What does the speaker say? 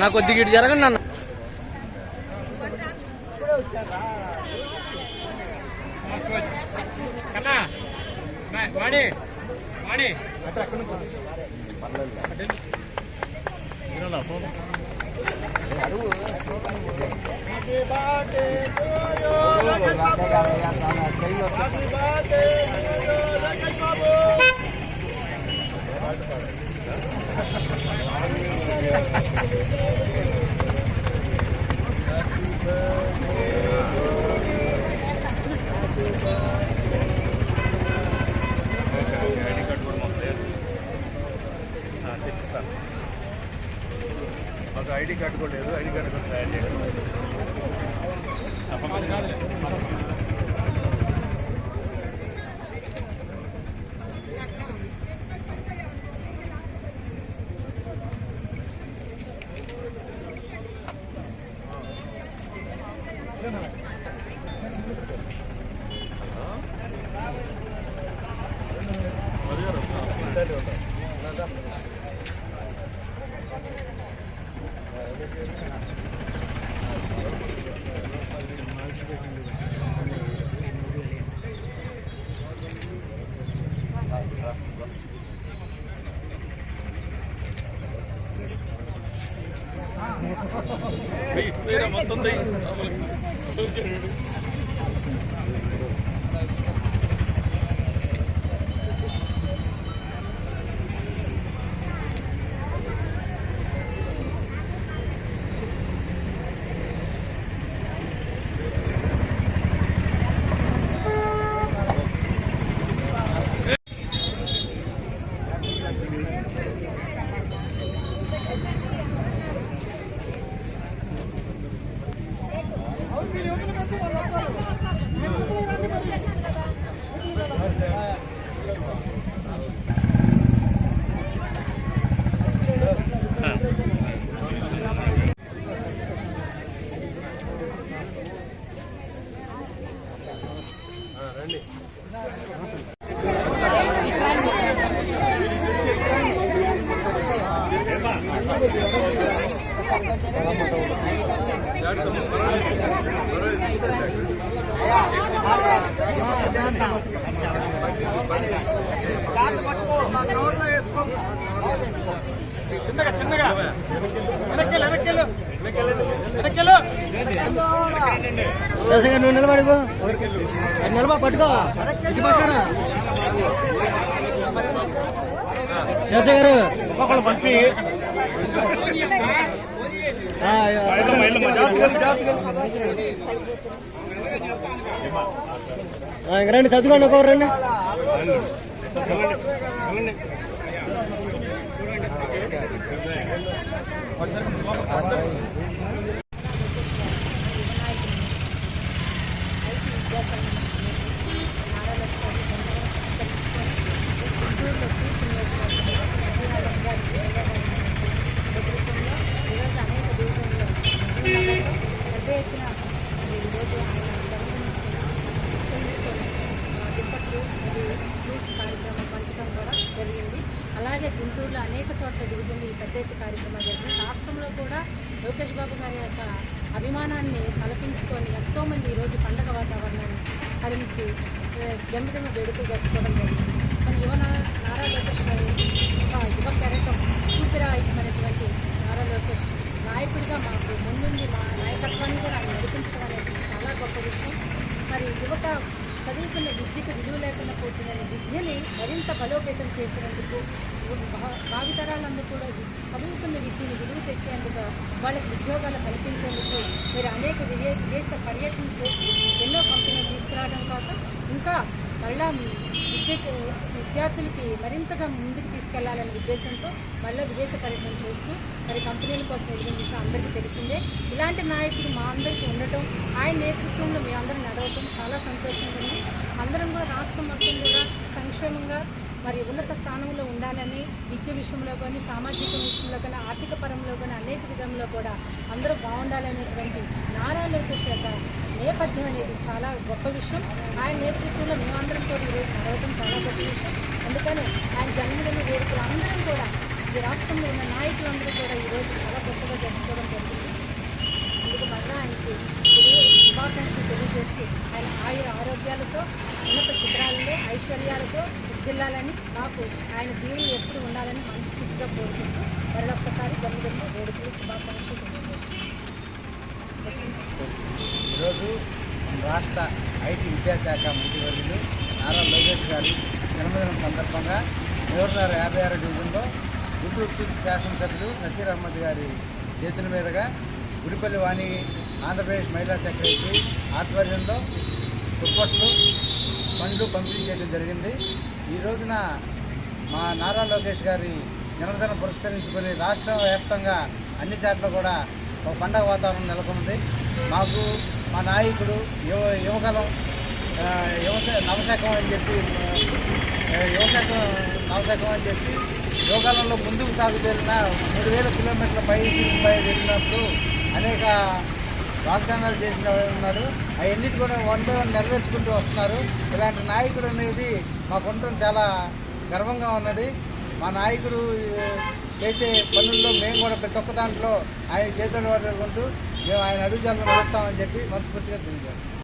నా కొద్ది గిట్ జరగండి అన్న అడుగు ఐడి కార్డు కూడా లేదు. ఐడి కార్డు కూడా తయారు చేయడం చేయండి మొత్తం చిన్నగా చిన్నగా వెనక్కెళ్ళు వెనక్కెళ్ళు వెనక్కెళ్ళు నువ్వు నిలబడి పట్టుకో ఇటు పక్కన శేషగారు ఒక్కొక్కరు పంపి రండి చదువుకోండి ఒక్కొక్క రండి. చూడండి ఎత్తున మరి ఈరోజు ఆయన దుప్పట్లు మరియు ఫ్రూట్స్ కార్యక్రమం పంచడం కూడా జరిగింది అలాగే గుంటూరులో అనేక చోట్ల డివిజన్లు ఈ పెద్ద ఎత్తు కార్యక్రమాలు జరిగింది రాష్ట్రంలో కూడా లోకేష్ బాబు గారి యొక్క అభిమానాన్ని తలపించుకొని ఎంతోమంది ఈరోజు పండగ వాతావరణాన్ని కలిగించి జన్మదిన వేడుకలు జరుపుకోవడం జరిగింది. మరి యువ నారా లోకేష్ గారి ఒక యువ కెరటం చూపిరాయినటువంటి నారా లోకేష్ నాయకుడిగా మాకు ముందుండి మా నాయకత్వాన్ని కూడా ఆయన నడిపించడం అనేది చాలా గొప్ప విషయం. మరి యువత చదువుకున్న విద్యకు విలువ లేకుండా పోతుందనే విద్యని మరింత బలోపేతం చేసినందుకు భావితరాలందరూ కూడా చదువుకున్న విద్యను విద్యని విలువ తెచ్చేందుకు వాళ్ళకి ఉద్యోగాలు కల్పించేందుకు మీరు అనేక విదే విదేశ పర్యటన చేసి ఎన్నో కంపెనీలు తీసుకురావడం కాక ఇంకా మళ్ళా విద్యకు విద్యార్థులకి మరింతగా ముందుకు తీసుకెళ్ళాలనే ఉద్దేశంతో మళ్ళీ విదేశ పర్యటన చేస్తూ కంపెనీల కోసం ఎదిగిన విషయం అందరికీ తెలిసిందే. ఇలాంటి నాయకుడు మా అందరికీ ఉండటం ఆయన నేతృత్వంలో మీ అందరూ నడవటం చాలా సంతోషంగా ఉంది. అందరం కూడా రాష్ట్రం మొత్తం కూడా సంక్షేమంగా మరి ఉన్నత స్థానంలో ఉండాలని విద్య విషయంలో కానీ సామాజిక విషయంలో కానీ ఆర్థిక పరంలో కానీ అనేక విధంలో కూడా అందరూ బాగుండాలనేటువంటి నారా లోకేష్ యొక్క నేపథ్యం అనేది చాలా గొప్ప విషయం. ఆయన నేతృత్వంలో మేమందరం కూడా ఈరోజు నడవడం చాలా గొప్ప విషయం. అందుకని ఆయన జన్మదిన వేడుకలు అందరూ ఈ రాష్ట్రంలో ఉన్న నాయకులందరూ కూడా ఈరోజు చాలా గొప్పగా జరుపుకోవడం జరిగింది. అందుకు మళ్ళా ఆయనకి ఇంపార్టెన్స్ శుభాకాంక్షలు తెలియజేస్తూ ఆయన ఆయుర ఆరోగ్యాలతో ఉన్నత శిఖరాలలో ఐశ్వర్యాలతో జిల్లాలని మాకు ఆయన దీవులు ఎప్పుడు ఉండాలని మనస్ఫూర్తిగా కోరుకుంటూ మరొక్కసారి జన్మదిన వేడుకలు శుభాకాంక్షలు తెలియజేస్తున్నాను ఈరోజు రాష్ట్ర ఐటీ విద్యాశాఖ మంత్రివర్యులు నారా లోకేష్ గారి జన్మదినం సందర్భంగా ఎవరినారు యాభై ఆరు డివిజన్లో గుంటూరు తూర్పు శాసనసభ్యులు నసీర్ అహ్మద్ గారి చేతుల మీదుగా గుడిపల్లి వాణి ఆంధ్రప్రదేశ్ మహిళా సెక్రటరీ ఆధ్వర్యంలో దుప్పట్లు పండ్లు పంపిణీ చేయడం జరిగింది. ఈ రోజున మా నారా లోకేష్ గారి జన్మదినం పురస్కరించుకొని రాష్ట్ర వ్యాప్తంగా అన్ని చోట్ల కూడా ఒక పండగ వాతావరణం నెలకొంది మాకు మా నాయకుడు యువ యువకలం యువశ నవశకం అని చెప్పి ఆ, యువశకం నవశకం అని చెప్పి యోగాలలో ముందుకు సాగుతున్న మూడు వేల కిలోమీటర్ల పై పై వెళ్ళినప్పుడు అనేక వాగ్దానాలు చేసిన వాడు ఉన్నాడు అవన్నిటి కూడా వన్ బై వన్ నెరవేర్చుకుంటూ వస్తున్నారు. ఇలాంటి నాయకుడు అనేది మాకు ఉండటం చాలా గర్వంగా ఉన్నది. మా నాయకుడు చేసే పనుల్లో మేము కూడా ప్రతి ఒక్క దాంట్లో ఆయన చేతులు పట్టుకుంటూ మేము ఆయన అడుగుజాలను నడుస్తామని చెప్పి మనస్ఫూర్తిగా తెలియజేస్తాం